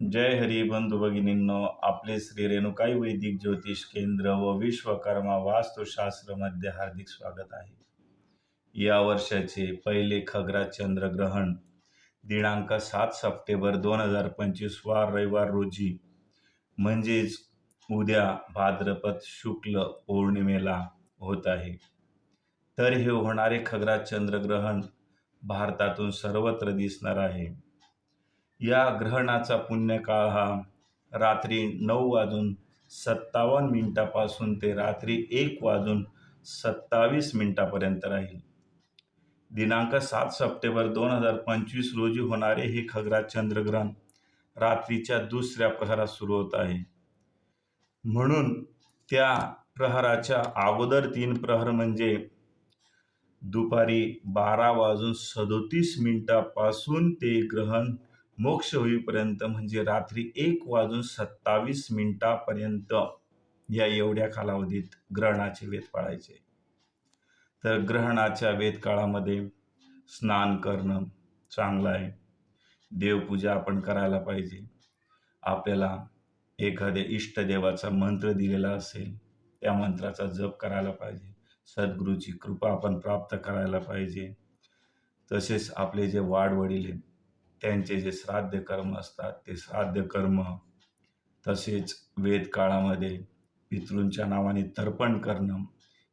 जय हरी बंधू भगिनींनो आपले श्री रेणुकाई वैदिक ज्योतिष केंद्र व विश्वकर्मा वास्तुशास्त्रमध्ये हार्दिक स्वागत आहे. या वर्षाचे पहिले खग्रास चंद्रग्रहण दिनांक सात सप्टेंबर दोन हजार पंचवीस वार रविवार रोजी म्हणजेच उद्या भाद्रपद शुक्ल पौर्णिमेला होत आहे. तर हे होणारे खग्रास चंद्रग्रहण भारतातून सर्वत्र दिसणार आहे. या ग्रहणाचा पुण्यकाळ हा रात्री नऊ वाजून सत्तावन्न मिनिटापासून ते रात्री एक वाजून सत्तावीस मिनिटापर्यंत राहील. दिनांक सात सप्टेंबर दोन हजार पंचवीस रोजी होणारे हे खगरा चंद्रग्रहण रात्रीच्या दुसऱ्या प्रहरात सुरू होत आहे. म्हणून त्या प्रहराच्या अगोदर तीन प्रहर म्हणजे दुपारी बारा वाजून सदोतीस मिनिटापासून ते ग्रहण मोक्ष होईपर्यंत म्हणजे रात्री एक वाजून सत्तावीस मिनिटापर्यंत या एवढ्या कालावधीत ग्रहणाचे वेध पाळायचे. तर ग्रहणाच्या वेद काळामध्ये स्नान करणं चांगलं आहे. देवपूजा आपण करायला पाहिजे. आपल्याला एखाद्या इष्टदेवाचा मंत्र दिलेला असेल त्या मंत्राचा जप करायला पाहिजे. सद्गुरूची कृपा आपण प्राप्त करायला पाहिजे. तसेच आपले जे वाडवडील आहेत त्यांचे जे श्राद्ध कर्म असतात ते श्राद्ध कर्म तसेच वेद काळामध्ये पितृंच्या नावाने तर्पण करणं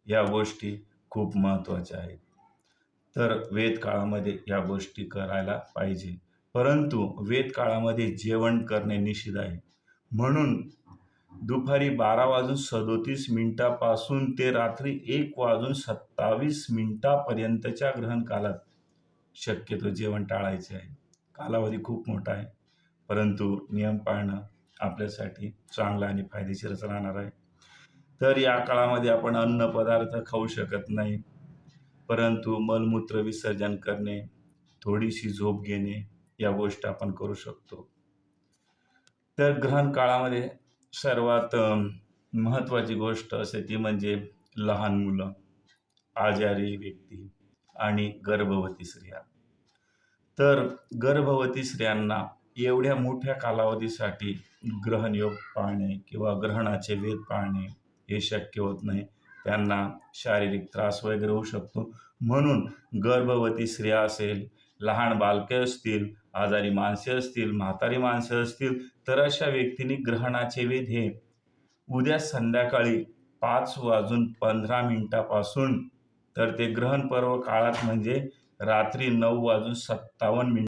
या गोष्टी खूप महत्त्वाच्या आहेत. तर वेद काळामध्ये या गोष्टी करायला पाहिजे. परंतु वेद काळामध्ये जेवण करणे निषिद्ध आहे. म्हणून दुपारी बारा वाजून सदोतीस मिनिटापासून ते रात्री एक वाजून सत्तावीस मिनिटापर्यंतच्या ग्रहण कालात शक्यतो जेवण टाळायचे आहे. कालावधी खूप मोठा आहे. परंतु नियम पाळणं आपल्यासाठी चांगलं आणि फायदेशीरच राहणार आहे. तर या काळामध्ये आपण अन्न पदार्थ खाऊ शकत नाही. परंतु मलमूत्र विसर्जन करणे थोडीशी झोप घेणे या गोष्टी आपण करू शकतो. तर ग्रहण काळामध्ये सर्वात महत्त्वाची गोष्ट असे ती म्हणजे लहान मुलं आजारी व्यक्ती आणि गर्भवती स्त्रिया. तर गर्भवती स्त्रियांना एवढ्या मोठ्या कालावधीसाठी ग्रहणयोग पाळणे किंवा ग्रहणाचे वेध पाळणे हे शक्य होत नाही. त्यांना शारीरिक त्रास वगैरे होऊ शकतो. म्हणून गर्भवती स्त्रिया असेल लहान बालके असतील आजारी माणसे असतील म्हातारी माणसं असतील तर अशा व्यक्तींनी ग्रहणाचे वेध हे उद्या संध्याकाळी पाच वाजून पंधरा मिनिटापासून तर ते ग्रहण पर्व काळात म्हणजे रात्री नऊ वाजून सत्तावन्न मिनिट.